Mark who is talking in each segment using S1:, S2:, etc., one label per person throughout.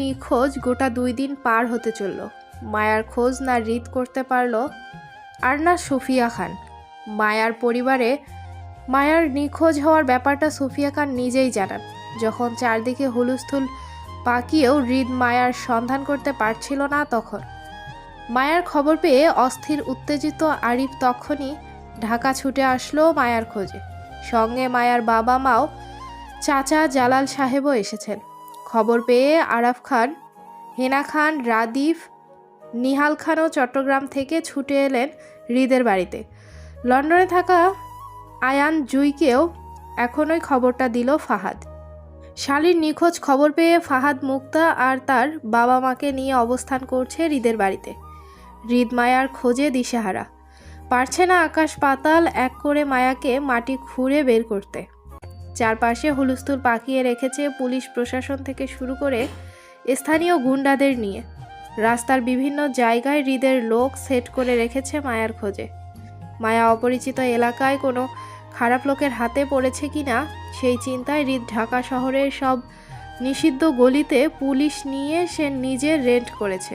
S1: নিখোঁজ গোটা দুই দিন পার হতে চলল। মায়ার খোঁজ না রিদ করতে পারল আর না সুফিয়া খান। মায়ার পরিবারে মায়ার নিখোঁজ হওয়ার ব্যাপারটা সুফিয়া খান নিজেই জানান। যখন চারদিকে হুলুস্থুল পাকিয়েও হৃদ মায়ার সন্ধান করতে পারছিল না তখন। মায়ার খবর পেয়ে অস্থির, উত্তেজিত আরিফ তখনই ঢাকা ছুটে আসলো মায়ার খোঁজে। সঙ্গে মায়ার বাবা মাও চাচা জালাল সাহেবও এসেছেন। খবর পেয়ে আরাফ খান, হেনা খান, রাদিফ, নিহাল খানও চট্টগ্রাম থেকে ছুটে এলেন হৃদের বাড়িতে। লন্ডনে থাকা আয়ান জুইকেও এখনই খবরটা দিল ফাহাদ। শালির নিখোঁজ খবর পেয়ে ফাহাদ মুক্তা আর তার বাবা মাকে নিয়ে অবস্থান করছে হৃদের বাড়িতে। হৃদ মায়ার খোঁজে দিশেহারা। পারছে না আকাশ পাতাল এক করে মায়াকে মাটি খুঁড়ে বের করতে। চারপাশে হুলস্থুল পাকিয়ে রেখেছে পুলিশ প্রশাসন থেকে শুরু করে স্থানীয় গুন্ডাদের নিয়ে। রাস্তার বিভিন্ন জায়গায় হৃদের লোক সেট করে রেখেছে মায়ার খোঁজে। মায়া অপরিচিত এলাকায় কোনো খারাপ লোকের হাতে পড়েছে কিনা, সেই চিন্তায় হৃদ ঢাকা শহরের সব নিষিদ্ধ গলিতে পুলিশ নিয়ে সে নিজে রেন্ট করেছে।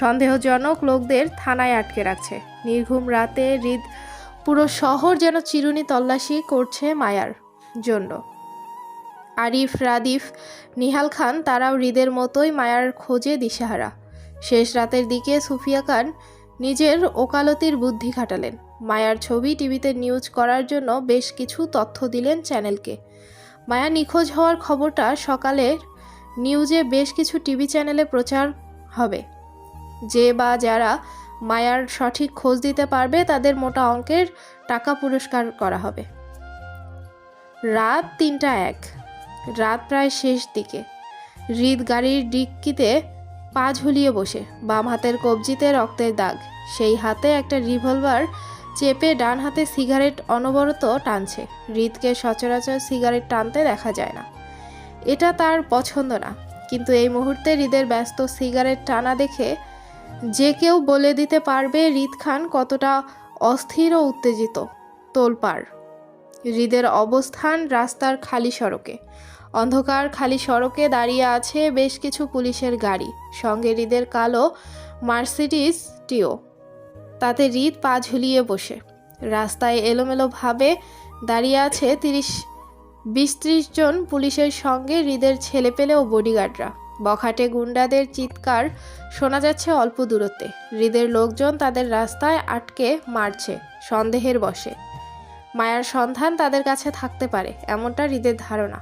S1: সন্দেহজনক লোকদের থানায় আটকে রাখছে। নির্ঘুম রাতে হৃদ পুরো শহর যেন চিরুনি তল্লাশি করছে মায়ার। জন্য। আরিফ, রাদিফ, নিহাল খান তারাও হৃদের মতোই মায়ার খোঁজে দিশেহারা। শেষ রাতের দিকে সুফিয়া খান নিজের ওকালতির বুদ্ধি খাটালেন। মায়ার ছবি টিভিতে নিউজ করার জন্য বেশ কিছু তথ্য দিলেন চ্যানেলকে। মায়া নিখোঁজ হওয়ার খবরটা সকালের নিউজে বেশ কিছু টিভি চ্যানেলে প্রচার হবে। যে বা যারা মায়ার সঠিক খোঁজ দিতে পারবে তাদের মোটা অঙ্কের টাকা পুরস্কার করা হবে। রাত তিনটা এক। রাত প্রায় শেষ দিকে। হৃদ গাড়ির ডিক্কিতে পা ঝুলিয়ে বসে, বাম হাতের কবজিতে রক্তের দাগ। সেই হাতে একটা রিভলভার চেপে ডান হাতে সিগারেট অনবরত টানছে। হৃদকে সচরাচর সিগারেট টানতে দেখা যায় না। এটা তার পছন্দ না। কিন্তু এই মুহূর্তে হৃদের ব্যস্ত সিগারেট টানা দেখে যে কেউ বলে দিতে পারবে, হৃদ খান কতটা অস্থির ও উত্তেজিত। তোলপাড়। হৃদের অবস্থান রাস্তার খালি সড়কে। অন্ধকার খালি সড়কে দাঁড়িয়ে আছে বেশ কিছু পুলিশের গাড়ি। সঙ্গে হৃদের কালো মার্সিডিস টিও। তাতে হৃদ পা ঝুলিয়ে বসে। রাস্তায় এলোমেলোভাবে দাঁড়িয়ে আছে তিরিশ, বিশ, ত্রিশ জন পুলিশের সঙ্গে হৃদের ছেলেপেলে ও বডিগার্ডরা। বখাটে গুন্ডাদের চিৎকার শোনা যাচ্ছে অল্প দূরত্বে। হৃদের লোকজন তাদের রাস্তায় আটকে মারছে, সন্দেহের বসে মায়ার সন্ধান তাদের কাছে থাকতে পারে, এমনটা হৃদের ধারণা।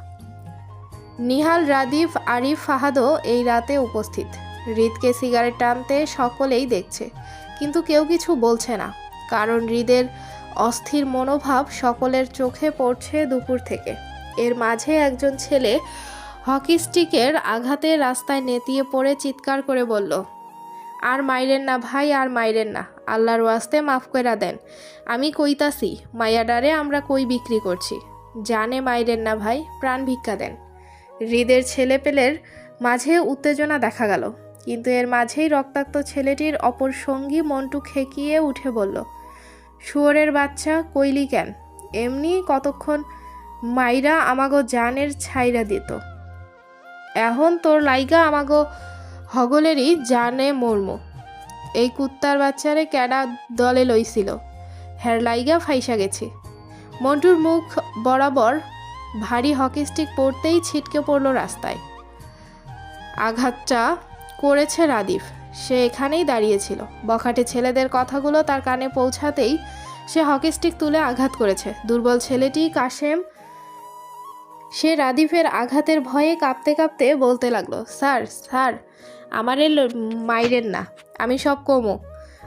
S1: নিহাল, রাদিফ, আরিফ, ফাহাদও এই রাতে উপস্থিত। হৃদকে সিগারেট টানতে সকলেই দেখছে, কিন্তু কেউ কিছু বলছে না, কারণ হৃদের অস্থির মনোভাব সকলের চোখে পড়ছে দুপুর থেকে। এর মাঝে একজন ছেলে হকি স্টিকের আঘাতে রাস্তায় নেতিয়ে পড়ে চিৎকার করে বলল আর মাইরেন না ভাই, আর মাইরেন না। আল্লাহর ওয়াস্তে মাফ কইরা দেন। আমি কইতাছি মায়াডারে আমরা কই বিক্রি করছি? জানে মাইরেন না ভাই, প্রাণ ভিক্ষা দেন। হৃদের ছেলেপেলের মাঝে উত্তেজনা দেখা গেল। কিন্তু এর মাঝেই রক্তাক্ত ছেলেটির অপর সঙ্গী মন্টু খেকিয়ে উঠে বলল, শুয়োরের বাচ্চা, কইলি কেন? এমনি কতক্ষণ মাইরা আমাগো জানের ছাইরা দিত। এখন তোর লাইগা আমাগো হগলেরই জানে মর্ম। এই কুত্তার বাচ্চারে ক্যাডা দলে লইছিল। হ্যার লাইগা ফাইসা গেছি। মন্টুর মুখ বরাবর ভারী হকি স্টিক পড়তেই ছিটকে পড়ল রাস্তায়। আঘাতটা করেছে রাদিফ। সে এখানেই দাঁড়িয়েছিল। বখাটে ছেলেদের কথাগুলো তার কানে পৌঁছাতেই সে হকি স্টিক তুলে আঘাত করেছে। দুর্বল ছেলেটি কাশেম, সে রাদিফের আঘাতের ভয়ে কাঁপতে কাঁপতে বলতে লাগল, স্যার স্যার আমারে ল- মাইরেন না। আমি সব কমো।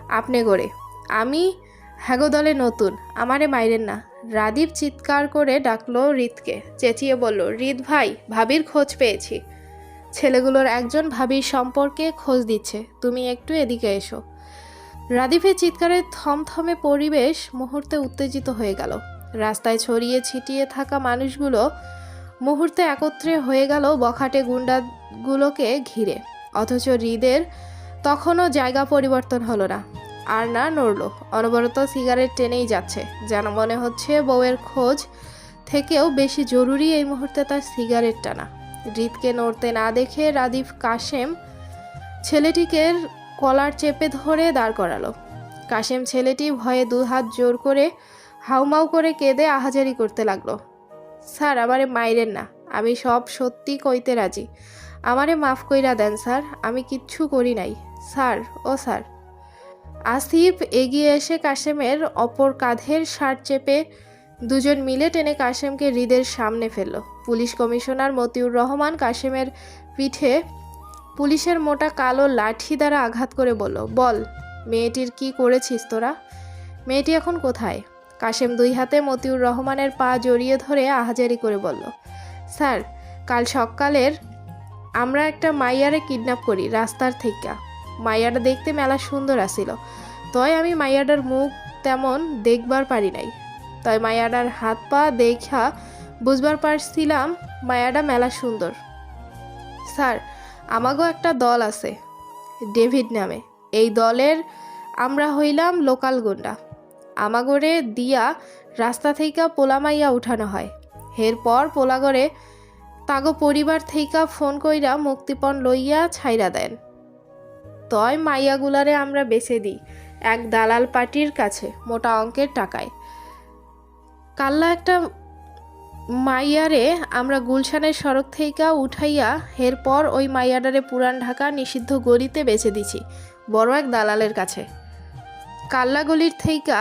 S1: আপনি গড়ে আমি হ্যাগো দলে নতুন। আমারে মাইরেন না। রাদীপ চিৎকার করে ডাকলো রিতকে চেঁচিয়ে বলল রিত ভাই, ভাবির খোঁজ পেয়েছি। ছেলেগুলোর একজন ভাবির সম্পর্কে খোঁজ দিচ্ছে। তুমি একটু এদিকে এসো। রাদীপের চিৎকারে থমথমে পরিবেশ মুহূর্তে উত্তেজিত হয়ে গেল। রাস্তায় ছড়িয়ে ছিটিয়ে থাকা মানুষগুলো মুহূর্তে একত্রে হয়ে গেল বখাটে গুন্ডাগুলোকে ঘিরে। অথচ হৃদের তখনও জায়গা পরিবর্তন হলো না। আর না নড়ল। অনবরত সিগারেট টেনেই যাচ্ছে, যেন মনে হচ্ছে বউয়ের খোঁজ থেকেও বেশি জরুরি এই মুহূর্তে তার সিগারেট টানা। হৃদকে নড়তে না দেখে রাদিফ কাশেম ছেলেটিকে কলার চেপে ধরে দাঁড় করালো। কাশেম ছেলেটি ভয়ে দু হাত জোর করে হাউমাউ করে কেঁদে আহাজারি করতে লাগল। স্যার, আমারে মাইরেন না। আমি সব সত্যি কইতে রাজি। আমারে মাফ কইরা দেন, স্যার। আমি কিচ্ছু করি নাই। স্যার, ও স্যার। আসিফ এগিয়ে এসে কাশেমের অপর কাঁধের শার্ট চেপে দুজন মিলে টেনে কাশেমকে হৃদের সামনে ফেলল। পুলিশ কমিশনার মতিউর রহমান কাশেমের পিঠে পুলিশের মোটা কালো লাঠি দ্বারা আঘাত করে বলল, বল, মেয়েটির কি করেছিস তোরা? মেয়েটি এখন কোথায়? কাশেম দুই হাতে মতিউর রহমানের পা জড়িয়ে ধরে আহাজারি করে বলল, স্যার, কাল সকালের আমরা একটা মাইয়ারে কিডন্যাপ করি রাস্তার থেকে মাইয়াটা দেখতে মেলা সুন্দর আসিল তয় আমি মাইয়াটার মুখ তেমন দেখবার পারি নাই। তয় মায়াডার হাত পা দেখা বুঝবার পারছিলাম মায়াডা মেলা সুন্দর। স্যার, আমাগো একটা দল আছে, ডেভিড নামে। এই দলের আমরা হইলাম লোকাল গুন্ডা। আমাগরে দিয়া রাস্তা থেকে পোলামাইয়া উঠানো হয়। এরপর পোলাগরে তাগো পরিবার থেইকা ফোন কইরা মুক্তিপণ লইয়া ছাইরা দেন। তয় মাইয়াগুলারে আমরা বেছে দিই, এক দালাল পার্টির কাছে, মোটা অঙ্কের টাকায়। কাল্লা একটা মাইয়ারে আমরা গুলশানের সড়ক থেকে উঠাইয়া এরপর ওই মাইয়াডারে পুরান ঢাকা নিষিদ্ধ গলিতে বেছে দিছি, বড় এক দালালের কাছে। কাল্লা গলির থেইকা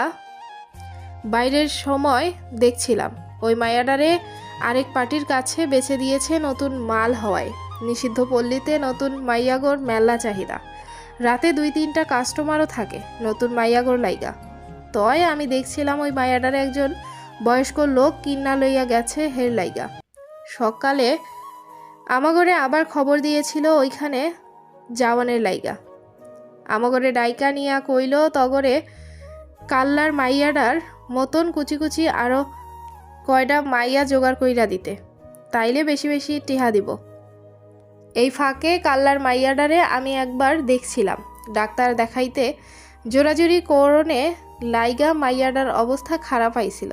S1: বাইরের সময় দেখছিলাম, ওই মায়াডারে আরেক পার্টির কাছে বেছে দিয়েছে নতুন মাল হওয়ায়। নিষিদ্ধ পল্লীতে নতুন মাইয়াগর মেলা চাহিদা। রাতে দুই তিনটা কাস্টমারও থাকে, নতুন মাইয়াগর লাইগা। তয় আমি দেখছিলাম ওই মায়াডারে একজন বয়স্ক লোক কিন্না লইয়া গেছে হের লাইগা। সকালে আমাগরে আবার খবর দিয়েছিল ওইখানে জাওয়ানের লাইগা। আমাগরে ডাইকা নিয়া কইল, তগরে কাল্লার মাইয়াডার মতন কুচি কুচি আরও কয়টা মাইয়া জোগাড় কইরা দিতে, তাইলে বেশি বেশি টিহা দিব। এই ফাঁকে কাল্লার মাইয়াডারে আমি একবার দেখছিলাম, ডাক্তার দেখাইতে জোরাজুরি করণে লাইগা মাইয়াডার অবস্থা খারাপ আইছিল।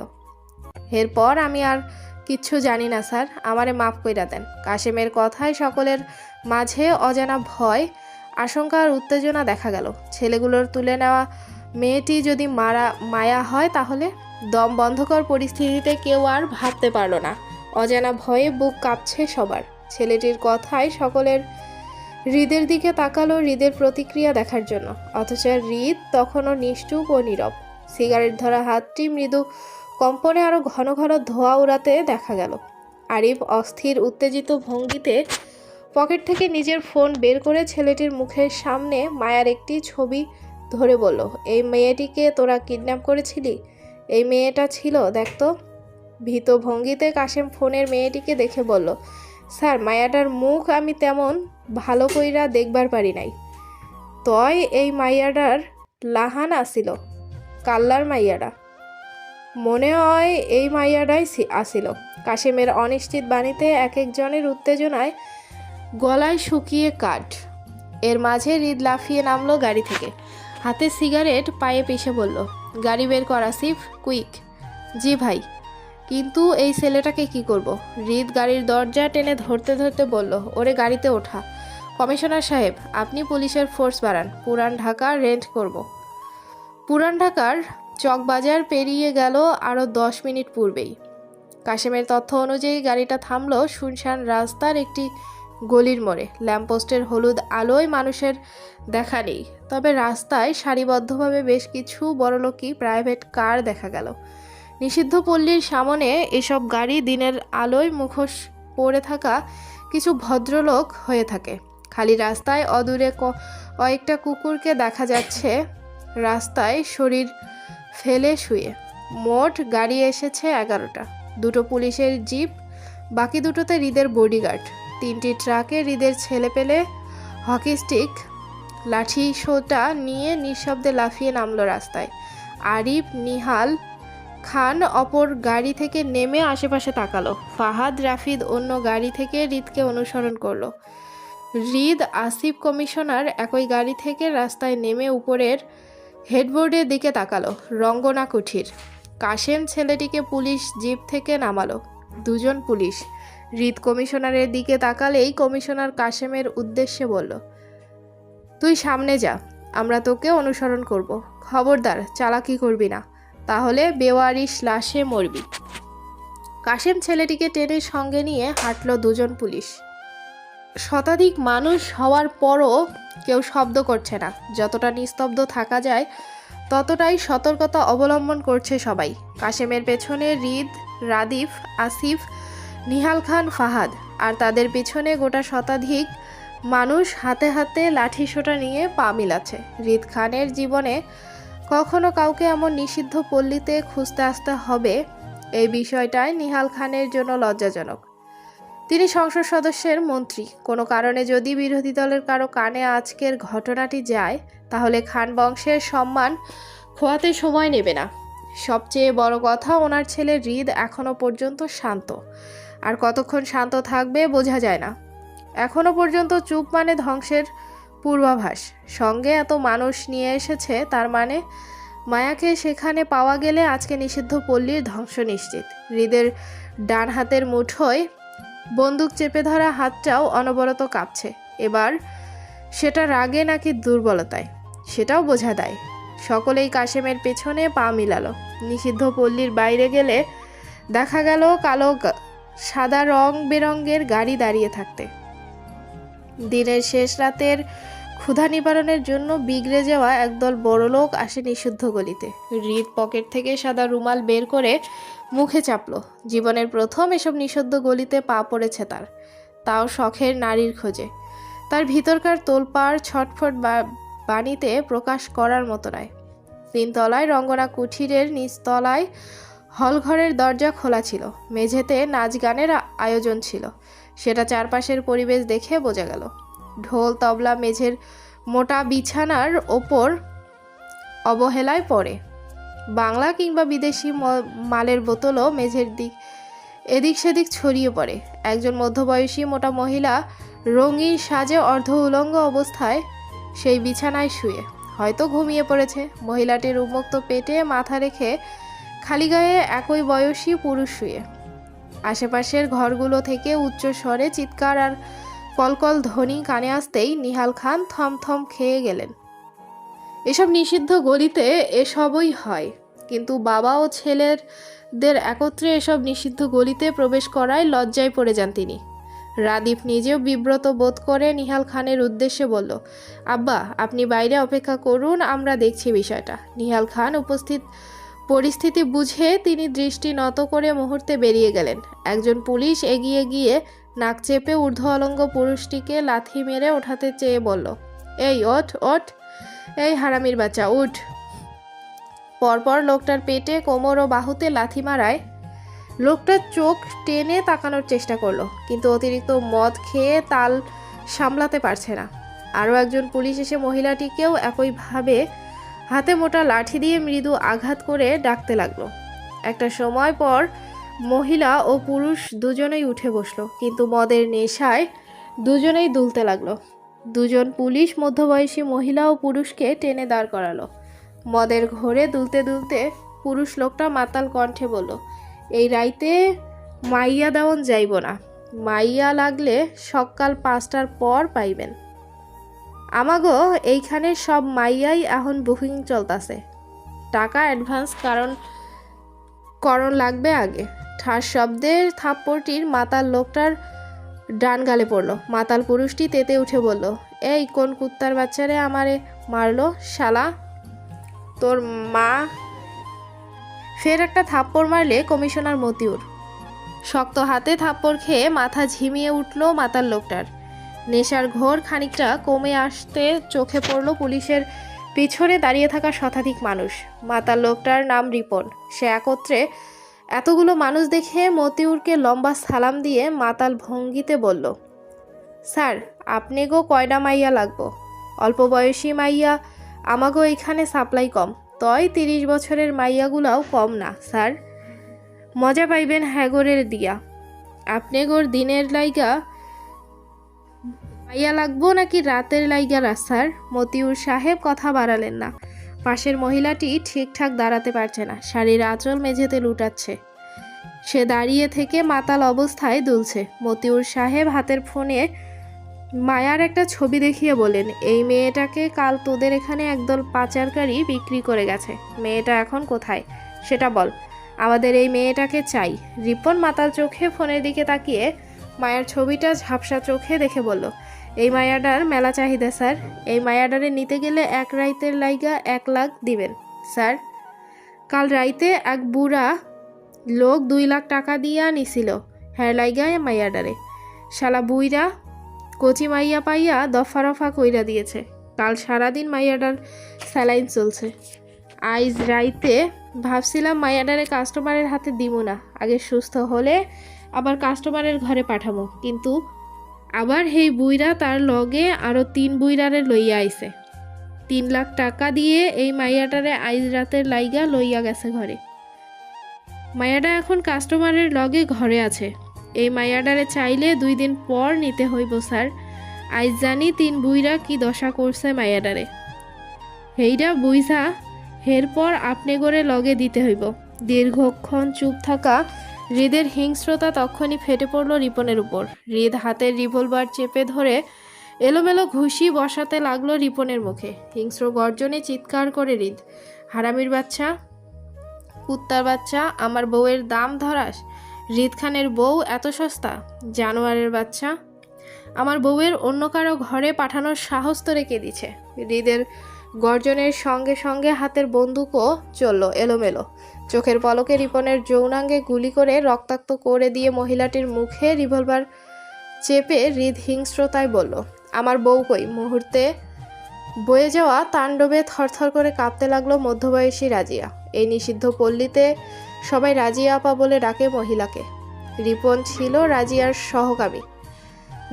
S1: এরপর আমি আর কিচ্ছু জানি না, স্যার, আমারে মাফ কইরা দেন। কাশেমের কথায় সকলের মাঝে অজানা ভয়, আশঙ্কা আর উত্তেজনা দেখা গেল। ছেলেগুলোর তুলে নেওয়া মেয়েটি যদি মারা, মায়া হয় তাহলে? দম বন্ধকর পরিস্থিতিতে কেউ আর ভাবতে পারল না। অজানা ভয়ে বুক কাঁপছে সবার। ছেলেটির কথায় সকলের হৃদের দিকে তাকালো হৃদের প্রতিক্রিয়া দেখার জন্য। অথচ হৃদ তখনও নিষ্ঠুপ ও নীরব। সিগারেট ধরা হাতটি মৃদু কম্পনে আরও ঘন ঘন ধোয়া উড়াতে দেখা গেল। আরিফ অস্থির, উত্তেজিত ভঙ্গিতে পকেট থেকে নিজের ফোন বের করে ছেলেটির মুখের সামনে মায়ার একটি ছবি ধরে বলল, এই মেয়েটিকে তোরা কিডন্যাপ করেছিলি? এই মেয়েটা ছিল দেখতো ভীত ভঙ্গিতে কাশেম ফোনের মেয়েটিকে দেখে বলল, স্যার, মায়াটার মুখ আমি তেমন ভালো কইরা দেখবার পারি নাই। তয় এই মাইয়াডার লাহান আসিল কাল্লার মাইয়াডা মনে হয় এই মাইয়াডাই আসিল। কাশেমের অনিশ্চিত বাণীতে এক একজনের উত্তেজনায় গলায় শুকিয়ে কাঠ। এর মাঝে হৃদ লাফিয়ে নামলো গাড়ি থেকে। হাতে সিগারেট পায়ে পিষে বলল গাড়ি বের কর আসিফ কুইক জি ভাই, কিন্তু এই ছেলেটাকে কি করব? হৃদ গাড়ির দরজা টেনে ধরতে ধরতে বলল, ওরে গাড়িতে ওঠা। কমিশনার সাহেব, আপনি পুলিশের ফোর্স বাড়ান। পুরান ঢাকা রেন্ট করব। পুরান ঢাকার চকবাজার পেরিয়ে গেল আরও দশ মিনিট পূর্বেই। কাশেমের তথ্য অনুযায়ী গাড়িটা থামলো শুনশান রাস্তার একটি গলির মোড়ে। ল্যাম্পপোস্টের হলুদ আলোয় মানুষের দেখা নেই। তবে রাস্তায় সারিবদ্ধভাবে বেশ কিছু বড়লোকি প্রাইভেট কার দেখা গেল। নিষিদ্ধ পল্লীর সামনে এসব গাড়ি দিনের আলোয় মুখোশ পড়ে থাকা কিছু ভদ্রলোক হয়ে থাকে। খালি রাস্তায় অদূরে কয়েকটা কুকুরকে দেখা যাচ্ছে রাস্তায় শরীর ফেলে শুয়ে। মোট গাড়ি এসেছে এগারোটা। দুটো পুলিশের জিপ, বাকি দুটোতে হৃদের বডিগার্ড। তিনটি ট্রাকে হৃদের ছেলে পেলে হকি স্টিক, লাঠি শোটা নিয়ে নিঃশব্দে লাফিয়ে নামলো রাস্তায়। আরিফ, নিহাল খান অপর গাড়ি থেকে নেমে আশেপাশে তাকালো। ফাহাদ, রাফিদ অন্য গাড়ি থেকে হৃদকে অনুসরণ করল। হৃদ, আসিফ কমিশনার একই গাড়ি থেকে রাস্তায় নেমে উপরের হেডবোর্ডের দিকে তাকালো। রঙ্গনা কুঠির। কাশেম ছেলেটিকে পুলিশ জিপ থেকে নামালো। দুজন পুলিশ। হৃদ কমিশনারের দিকে তাকালেই কমিশনার কাশেমের উদ্দেশ্যে বলল, তুই সামনে যা, আমরা তোকে অনুসরণ করব। খবরদার, চালাকি করবি না, তাহলে বেওয়ারিশ লাশে মরবি। কাশেম ছেলেটিকে টেনে সঙ্গে নিয়ে হাঁটল দুজন পুলিশ। শতাধিক মানুষ হওয়ার পরও কেউ শব্দ করছে না। যতটা নিস্তব্ধ থাকা যায়, ততটাই সতর্কতা অবলম্বন করছে সবাই। কাশেমের পেছনে রিদ, রাদিফ, আসিফ নিহাল খান ফাহাদ। আর তাদের পিছনে গোটা শতাধিক মানুষ হাতে হাতে লাঠি সোটা নিয়ে পা মিলাচ্ছে। রিদ খানের জীবনে কখনো কাউকে এমন নিষিদ্ধ পল্লীতে খুঁজতে আসতে হবে, এই বিষয়টাই নিহাল খানের জন্য লজ্জাজনক। তিনি সংসদ সদস্যের মন্ত্রী। কোনো কারণে যদি বিরোধী দলের কারও কানে আজকের ঘটনাটি যায়, তাহলে খান বংশের সম্মান খোয়াতে সময় নেবে না। সবচেয়ে বড় কথা, ওনার ছেলে হৃদ এখনও পর্যন্ত শান্ত। আর কতক্ষণ শান্ত থাকবে বোঝা যায় না। এখনও পর্যন্ত চুপ মানে ধ্বংসের পূর্বাভাস। সঙ্গে এত মানুষ নিয়ে এসেছে, তার মানে মায়াকে সেখানে পাওয়া গেলে আজকে নিষিদ্ধ পল্লীর ধ্বংস নিশ্চিত। হৃদের ডান হাতের মুঠোয় বন্দুক চেপে ধরা হাতটাও অনবরত কাঁপছে। এবার সেটা রাগে নাকি দুর্বলতায়, সেটাও বোঝা দেয়। সকলেই কাশেমের পেছনে পা মিলালো। নিষিদ্ধ পল্লীর বাইরে গেলে দেখা গেল কালো সাদা রং বেরঙের গাড়ি দাঁড়িয়ে থাকতে। দিনের শেষ রাতের ক্ষুধা নিবারণের জন্য বিগড়ে যাওয়া একদল বড় লোক আসে নিষিদ্ধ গলিতে। হৃদ পকেট থেকে সাদা রুমাল বের করে মুখে চাপলো। জীবনের প্রথম এসব নিষিদ্ধ গলিতে পা পড়েছে তার। তাও শখের নারীর খোঁজে। তার ভিতরকার তোলপাড় ছটফট বাণীতে প্রকাশ করার মতো নয়। তিনতলায় রঙ্গনা কুঠিরের নিচতলায় হলঘরের দরজা খোলা ছিল। মেঝেতে নাচ গানের আয়োজন ছিল। সেটা চারপাশের পরিবেশ দেখে বোঝা গেল। ঢোল, তবলা, মেঝের মোটা বিছানার ওপর অবহেলায় পড়ে। বাংলা কিংবা বিদেশি মালের বোতলও মেঝের দিক, এদিক সেদিক ছড়িয়ে পড়ে। একজন মধ্যবয়সী মোটা মহিলা রঙিন সাজে অর্ধ উলঙ্গ অবস্থায় সেই বিছানায় শুয়ে। হয়তো ঘুমিয়ে পড়েছে। মহিলাটির উন্মুক্ত পেটে মাথা রেখে খালি গায়ে একই বয়সী পুরুষ শুয়ে। আশেপাশের ঘরগুলো থেকে উচ্চ স্বরে চিৎকার আর কলকল ধ্বনি কানে আসতেই নিহাল খান থমথম খেয়ে গেলেন। এসব নিষিদ্ধ গলিতে এসবই হয়, কিন্তু বাবা ও ছেলেদের একত্রে এসব নিষিদ্ধ গলিতে প্রবেশ করায় লজ্জায় পড়ে যান তিনি। রাদীপ নিজেও বিব্রত বোধ করে নিহাল খানের উদ্দেশ্যে বলল, আব্বা, আপনি বাইরে অপেক্ষা করুন, আমরা দেখছি বিষয়টা। নিহাল খান উপস্থিত পরিস্থিতি বুঝে তিনি দৃষ্টি নত করে মুহূর্তে বেরিয়ে গেলেন। একজন পুলিশ এগিয়ে গিয়ে নাক চেপে ঊর্ধ্ব অলঙ্গ পুরুষটিকে লাথি মেরে ওঠাতে চেয়ে বলল, এই ওঠ ওঠ। এই হারামির বাচ্চা, উঠ। পরপর লোকটার পেটে কোমর ও বাহুতে লাথি মারায় লোকটার চোখ টেনে তাকানোর চেষ্টা করল, কিন্তু অতিরিক্ত মদ খেয়ে তাল সামলাতে পারছে না। আরও একজন পুলিশ এসে মহিলাটিকেও একইভাবে হাতে মোটা লাঠি দিয়ে মৃদু আঘাত করে ডাকতে লাগল। একটা সময় পর মহিলা ও পুরুষ দুজনেই উঠে বসল, কিন্তু মদের নেশায় দুজনেই দুলতে লাগল। দুজন পুলিশ মধ্যবয়সী মহিলা ও পুরুষকে টেনে দাঁড় করালো। মদের ঘোরে দুলতে দুলতে পুরুষ লোকটা মাতাল কণ্ঠে বলল, এই রাইতে মাইয়া দেওয়ান যাইব না। মাইয়া লাগলে সকাল পাঁচটার পর পাইবেন। আমাগো, এইখানে সব মাইয়াই এখন বুকিং চলতাছে। টাকা অ্যাডভান্স কারণ, করণ লাগবে আগে। ঠাস শব্দের থাপ্পড়টির মাতাল লোকটার ডান গালে পড়ল। মাতাল পুরুষটি তেতে উঠে বলল, এই, কোন কুত্তার বাচ্চারে আমারে মারলো? শালা, তোর মা? ফের একটা থাপ্পড় মারলে কমিশনার মতিউর। শক্ত হাতে থাপ্পড় খেয়ে মাথা ঝিমিয়ে উঠল মাতাল লোকটার। নেশার ঘোর খানিকটা কমে আসতে চোখে পড়ল পুলিশের পিছনে দাঁড়িয়ে থাকা শতাধিক মানুষ। মাতার লোকটার নাম রিপন। সে একত্রে এতগুলো মানুষ দেখে মতিউরকে লম্বা সালাম দিয়ে মাতাল ভঙ্গিতে বলল, স্যার, আপনি গো কয়টা মাইয়া লাগবো? অল্প বয়সী মাইয়া, আমাগো এখানে সাপ্লাই কম। তয় তিরিশ বছরের মাইয়াগুলাও কম না, স্যার। মজা পাইবেন হ্যাগরের দিয়া। আপনি গোর দিনের লাইগা মাইয়া লাগবো নাকি রাতের লাইগা রাস্তার মতিউর সাহেব কথা বাড়ালেন না। পাশের মহিলাটি ঠিকঠাক দাঁড়াতে পারছে না। শাড়ির আঁচল মেঝেতে লুটাচ্ছে। সে দাঁড়িয়ে থেকে মাতাল অবস্থায় দুলছে। মতিউর সাহেব হাতের ফোনে মায়ার একটা ছবি দেখিয়ে বলেন এই মেয়েটাকে কাল তোদের এখানে একদল পাচারকারী বিক্রি করে গেছে। মেয়েটা এখন কোথায়? সেটা বল। আমাদের এই মেয়েটাকে চাই। রিপন মাতাল চোখে ফোনের দিকে তাকিয়ে মায়ার ছবিটা ঝাপসা চোখে দেখে বলল, এই মায়াডার মেলা চাহিদা, স্যার। এই মায়াডারে নিতে গেলে এক রাইতের লাইগা এক লাখ দিবেন, স্যার। কাল রাইতে এক বুড়া লোক দুই লাখ টাকা দিয়া নিছিল হ্যাঁ লাইগায় মাইয়াডারে শালা বুইরা কচি মাইয়া পাইয়া দফা রফা কইরা দিয়েছে। কাল সারাদিন মাইয়াডার স্যালাইন চলছে। আইজ রাইতে ভাবছিলাম মাইয়াডারে কাস্টমারের হাতে দিব না। আগে সুস্থ হলে আবার কাস্টমারের ঘরে পাঠাবো কিন্তু আবার হেই বুইরা তার লগে আরও তিন বুইরারে লইয়া আইছে। তিন লাখ টাকা দিয়ে এই মাইয়াটারে আইজ রাতের লাইগা লইয়া গেছে ঘরে। মায়াডা এখন কাস্টমারের লগে ঘরে আছে। এই মায়াডারে চাইলে দুই দিন পর নিতে হইব, স্যার। আইজ জানি তিন বুইরা কি দশা করছে মায়াডারে হেইডা বুইঝা এরপর আপনি করে লগে দিতে হইব। দীর্ঘক্ষণ চুপ থাকা হৃদের হিংস্রতা তখনই ফেটে পড়ল রিপনের উপর। হৃদ হাতের রিভলভার চেপে ধরে এলোমেলো ঘুষি বসাতে লাগল রিপনের মুখে। হিংস্র গর্জনে চিৎকার করে হৃদ, হারামির বাচ্চা, কুত্তার বাচ্চা, আমার বউয়ের দাম ধরাস। হৃদ খানের বউ এত সস্তা, জানোয়ারের বাচ্চা। আমার বউয়ের অন্য কারও ঘরে পাঠানোর সাহস তো রেখে দিছে হৃদের গর্জনের সঙ্গে সঙ্গে হাতের বন্দুকও চলল এলোমেলো। চোখের পলকে রিপনের যৌনাঙ্গে গুলি করে রক্তাক্ত করে দিয়ে মহিলাটির মুখে রিভলভার চেপে হৃদ হিংস্রতায় বলল, আমার বউ কই? মুহূর্তে বয়ে যাওয়া তাণ্ডবে থরথর করে কাঁপতে লাগল মধ্যবয়সী রাজিয়া। এই নিষিদ্ধ পল্লীতে সবাই রাজিয়া আপা বলে ডাকে মহিলাকে। রিপন ছিল রাজিয়ার সহকামী,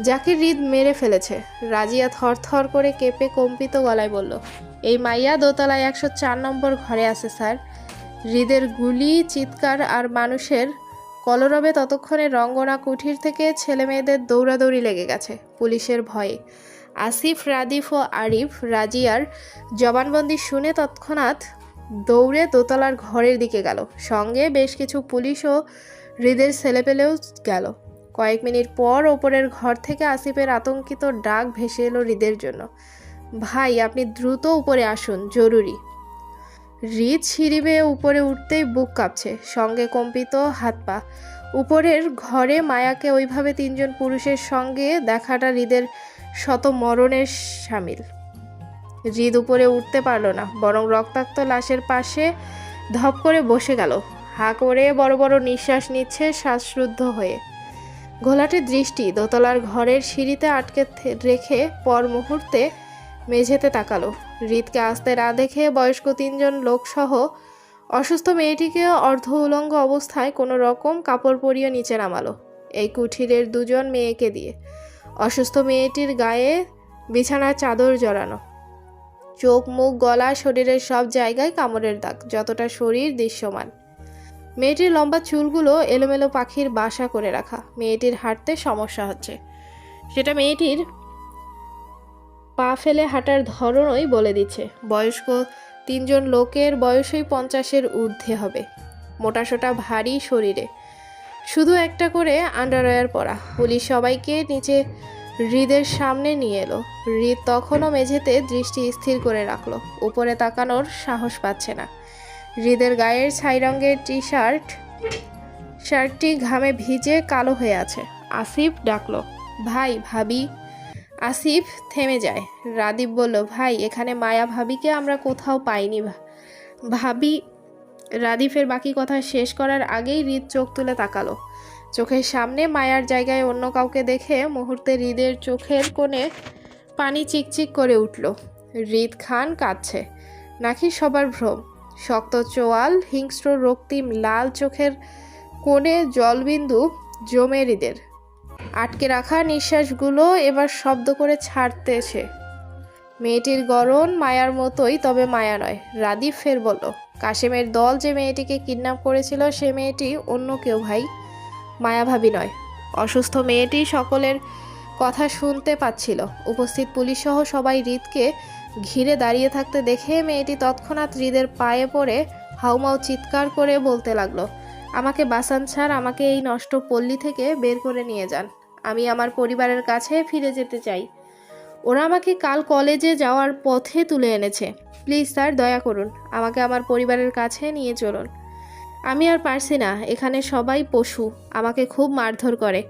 S1: যাকে হৃদ মেরে ফেলেছে। রাজিয়া থরথর করে কেঁপে কম্পিত গলায় বলল এই মাইয়া দোতলায় একশো চার নম্বর ঘরে আছে, স্যার। হৃদের গুলি, চিৎকার আর মানুষের কলরবে ততক্ষণে রঙ্গনা কুঠির থেকে ছেলে মেয়েদের দৌড়াদৌড়ি লেগে গেছে পুলিশের ভয়ে। আসিফ, রাদিফ ও আরিফ রাজিয়ার জবানবন্দি শুনে তৎক্ষণাৎ দৌড়ে দোতলার ঘরের দিকে গেল। সঙ্গে বেশ কিছু পুলিশ ও হৃদের ছেলেপেলেও গেল। কয়েক মিনিট পর ওপরের ঘর থেকে আসিফের আতঙ্কিত ডাক ভেসে এলো হৃদের জন্য। ভাই, আপনি দ্রুত উপরে আসুন, জরুরি। হৃদ সিঁড়ি বেয়ে উপরে উঠতেই বুক কাঁপছে, সঙ্গে কম্পিত হাত পা। উপরের ঘরে মায়াকে ওইভাবে তিনজন পুরুষের সঙ্গে দেখাটা হৃদের শত মরণের সামিল। হৃদ উপরে উঠতে পারল না, বরং রক্তাক্ত লাশের পাশে ধপ করে বসে গেল, হা করে বড় বড় নিঃশ্বাস নিচ্ছে শ্বাসরুদ্ধ হয়ে। ঘোলাটে দৃষ্টি দোতলার ঘরের সিঁড়িতে আটকে রেখে পর মুহূর্তে মেঝেতে তাকালো। হৃদকে আসতে না দেখে বয়স্ক তিনজন লোকসহ অসুস্থ মেয়েটিকে অর্ধ উলঙ্গ অবস্থায় কোনো রকম কাপড় পরিয়ে নিচে নামালো। এই কুঠিরের দুজন মেয়েকে দিয়ে। অসুস্থ মেয়েটির গায়ে বিছানার চাদর জড়ানো। চোখ মুখ গলা শরীরের সব জায়গায় কামড়ের দাগ, যতটা শরীর দৃশ্যমান। মেয়েটির লম্বা চুলগুলো এলোমেলো পাখির বাসা করে রাখা। মেয়েটির হাঁটতে সমস্যা হচ্ছে। সেটা মেয়েটির পা ফেলে হাঁটার ধরনই বলে দিচ্ছে। বয়স্ক তিনজন লোকের বয়সই পঞ্চাশের ঊর্ধ্বে হবে। মোটাসোটা ভারী শরীরে। শুধু একটা করে আন্ডারওয়্যার পরা। পুলিশ সবাইকে নিচে হৃদের সামনে নিয়ে এলো। হৃদ তখনও মেঝেতে দৃষ্টি স্থির করে রাখল। উপরে তাকানোর সাহস পাচ্ছে না। হৃদের গায়ের ছাই রঙের টি শার্ট শার্টটি ঘামে ভিজে কালো হয়ে আছে। আসিফ ডাকলো, ভাই, ভাবি আসিফ থেমে যায়। রাদীপ বলল, ভাই, এখানে মায়া ভাবিকে আমরা কোথাও পাইনি ভাবি রাদীফের বাকি কথা শেষ করার আগেই হৃদ চোখ তুলে তাকালো। চোখের সামনে মায়ার জায়গায় অন্য কাউকে দেখে মুহূর্তে হৃদের চোখের কোণে পানি চিকচিক করে উঠল। হৃদ খান কাঁদছে, নাকি সবার ভ্রম? শক্ত চোয়াল, হিংস্র রক্তিম লাল চোখের কোণে জলবিন্দু জমে হৃদের। আটকে রাখা নিঃশ্বাসগুলো এবার শব্দ করে ছাড়তেছে মেয়েটির গরণ মায়ার মতোই, তবে মায়া নয়, রাদীপ ফের বলল, কাশেমের দল যে মেয়েটিকে কিডন্যাপ করেছিল, সে মেয়েটি অন্য কেউ ভাই। মায়াভাবী নয়, অসুস্থ মেয়েটি সকলের কথা শুনতে পাচ্ছিল। উপস্থিত পুলিশসহ সবাই হৃদকে ঘিরে দাঁড়িয়ে থাকতে দেখে মেয়েটি তৎক্ষণাৎ হৃদের পায়ে পড়ে হাউমাউ চিৎকার করে বলতে লাগল আমাকে বাসান স্যার আমাকে এই নষ্ট পল্লী থেকে বের করে নিয়ে যান। আমি আমার পরিবারের কাছে ফিরে যেতে চাই। ওরা আমাকে কাল কলেজে যাওয়ার পথে তুলে এনেছে। প্লিজ স্যার, দয়া করুন, আমাকে আমার পরিবারের কাছে নিয়ে চলুন। আমি আর পারছি না, এখানে সবাই পশু, আমাকে খুব মারধর করে।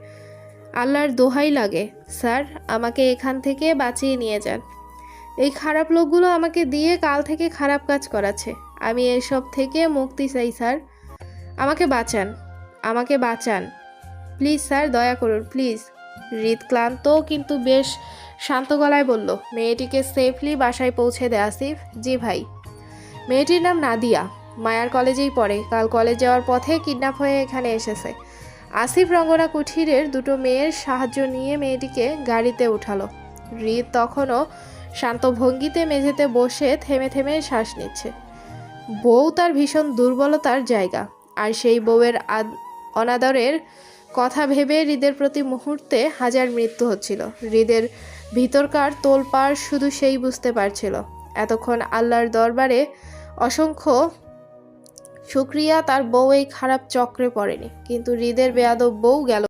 S1: আল্লাহর দোহাই লাগে। স্যার, আমাকে এখান থেকে বাঁচিয়ে নিয়ে যান। এই খারাপ লোকগুলো আমাকে দিয়ে কাল থেকে খারাপ কাজ করাচ্ছে। আমি এসব থেকে মুক্তি চাই, স্যার। আমাকে বাঁচান আমাকে বাঁচান। প্লিজ স্যার, দয়া করুন, প্লিজ। হৃদ ক্লান্ত কিন্তু বেশ শান্ত গলায় বলল, মেয়েটিকে সেফলি বাসায় পৌঁছে দেয় আসিফ জি ভাই। মেয়েটির নাম নাদিয়া। মায়ার কলেজেই পড়ে। কাল কলেজ যাওয়ার পথে কিডন্যাপ হয়ে এখানে এসেছে। আসিফ রঙ্গনা কুঠিরের দুটো মেয়ের সাহায্য নিয়ে মেয়েটিকে গাড়িতে উঠালো। হৃদ তখনও শান্ত ভঙ্গিতে মেঝেতে বসে থেমে থেমে শ্বাস নিচ্ছে। বউ তার ভীষণ দুর্বলতার জায়গা। আর সেই বউয়ের অনাদরের কথা ভেবে হৃদের প্রতি মুহূর্তে হাজার মৃত্যু হচ্ছিল। হৃদের ভিতরকার তোলপাড় শুধু সেই বুঝতে পারছিল। এতক্ষণ আল্লাহর দরবারে অসংখ্য শুক্রিয়া, তার বউ এই খারাপ চক্রে পড়েনি। কিন্তু হৃদের বেয়াদব বউ গেল